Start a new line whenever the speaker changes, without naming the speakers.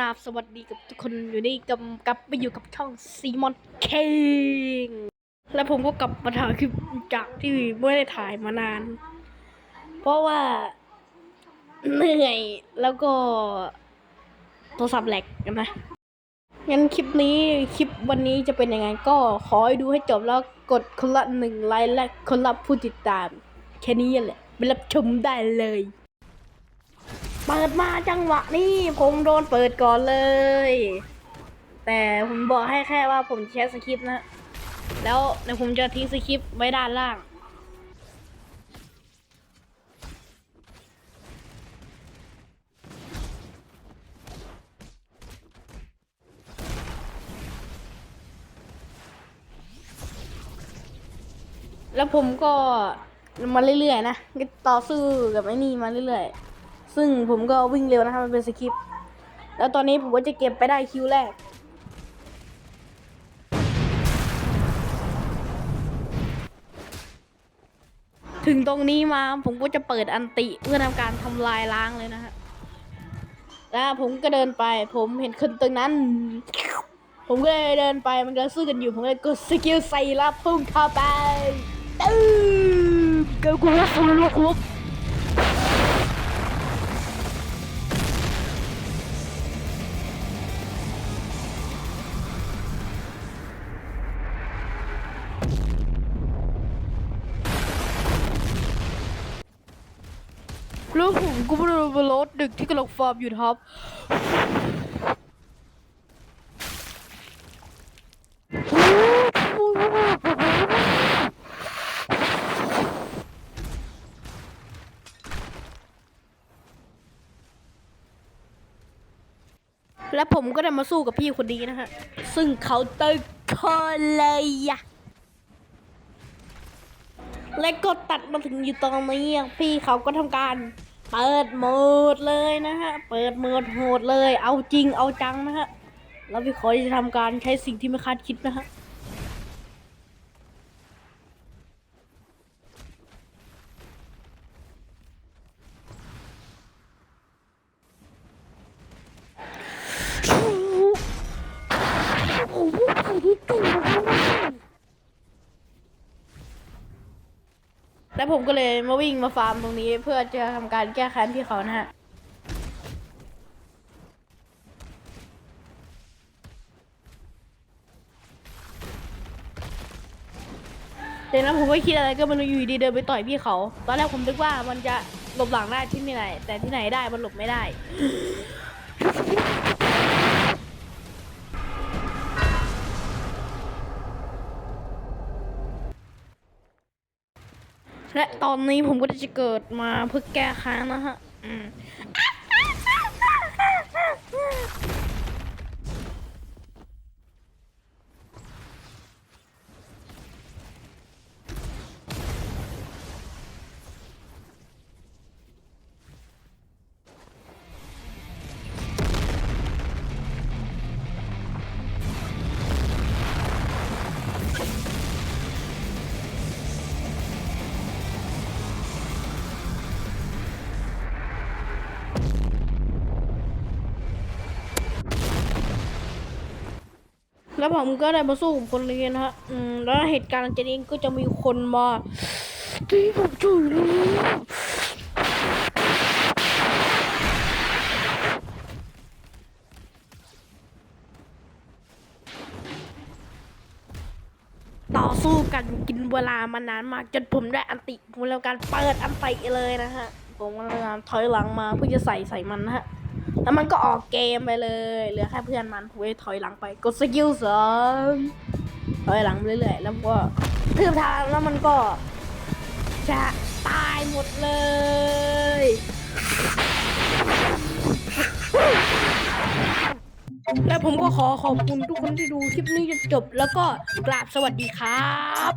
ราบสวัสดีกับทุกคนอยู่นี่กับกลับไปอยู่กับช่องซีมอนเคงและผมก็กลับมาถ่ายคลิปจากที่ไม่ได้ถ่ายมานาน เพราะว่าเหนื่อยแล้วก็โทรศัพท์แหลกกันนะงั้นคลิปนี้คลิปวันนี้จะเป็นยังไงก็ขอให้ดูให้จบแล้วกดคนละหนึ่งไลค์และคนละผู้ติดตาม แค่นี้แหละไปรับชมได้เลย เปิดมาจังหวะนี้ผมโดนเปิดก่อนเลย แต่ผมบอกให้แค่ว่าผมใช้สคริปต์นะ แล้วเดี๋ยวผมจะทิ้งสคริปต์ไว้ด้านล่าง แล้วผมก็มาเรื่อยๆนะต่อสู้กับไอ้นี่มาเรื่อยๆ ซึ่งผมก็วิ่งเร็วนะครับมันเป็นสคริปต์แล้วตอนนี้ผมก็จะเก็บไปได้คิวแรก ถึงตรงนี้มาผมก็จะเปิดอันติเพื่อทำการทำลายล้างเลยนะฮะแล้วผมก็เดินไป ผมเห็นคนตรงนั้น ผมก็เลยเดินไปมันก็สู้กันอยู่ ผมเลยกดสกิลใส่รับพุ่งเข้าไปตึ้มเกิดกูว่าฟูลูกคุก แล้วผมก็ไปบนรถดึกที่กำลังฟอร์มอยู่ครับ และผมก็ได้มาสู้กับพี่คนนี้นะฮะ ซึ่งเขาตึกคอเลยอะและก็ตัดมาถึงอยู่ตรงนี้อะพี่เขาก็ทำการ เปิดโหมดเลยนะฮะ เปิดโหมดโหดเลย เอาจริงเอาจังนะฮะ แล้วพี่ขอจะทำการใช้สิ่งที่ไม่คาดคิดนะฮะ แล้วผมก็เลยมาวิ่งมาฟาร์มตรงนี้เพื่อจะทำการแก้แค้นพี่เขานะฮะเดี๋ยวนั้นผมไม่คิดอะไรก็ไมันอยู่ดีเดินไปต่อยพี่เขา ตอนแรกผมนึกว่ามันจะหลบหลังได้ที่ไหน แต่ที่ไหนได้มันหลบไม่ได้ และตอนนี้ผมก็จะเกิดมาเพื่อแก้แค้นนะฮะ อืม แล้วผมก็ได้มาสู้กับคนนี้นะฮะอืมแล้วเหตุการณ์จากนี้ก็จะมีคนมาตีผมจุยเลยต่อสู้กันกินเวลามานานมากจนผมได้อันติผมแล้วการเปิดอันติเลยนะฮะ ผมก็เลยถอยหลังมาเพื่อจะใส่ใส่มันนะฮะ แล้วมันก็ออกเกมไปเลยเหลือแค่เพื่อนมันผมเลยถอยหลังไปกดสกิลสองถอยหลังเรื่อยๆแล้วก็ทืบทางแล้วมันก็จะตายหมดเลยแล้วผมก็ขอขอบคุณทุกคนที่ดูคลิปนี้จนจบ แล้วก็กราบสวัสดีครับ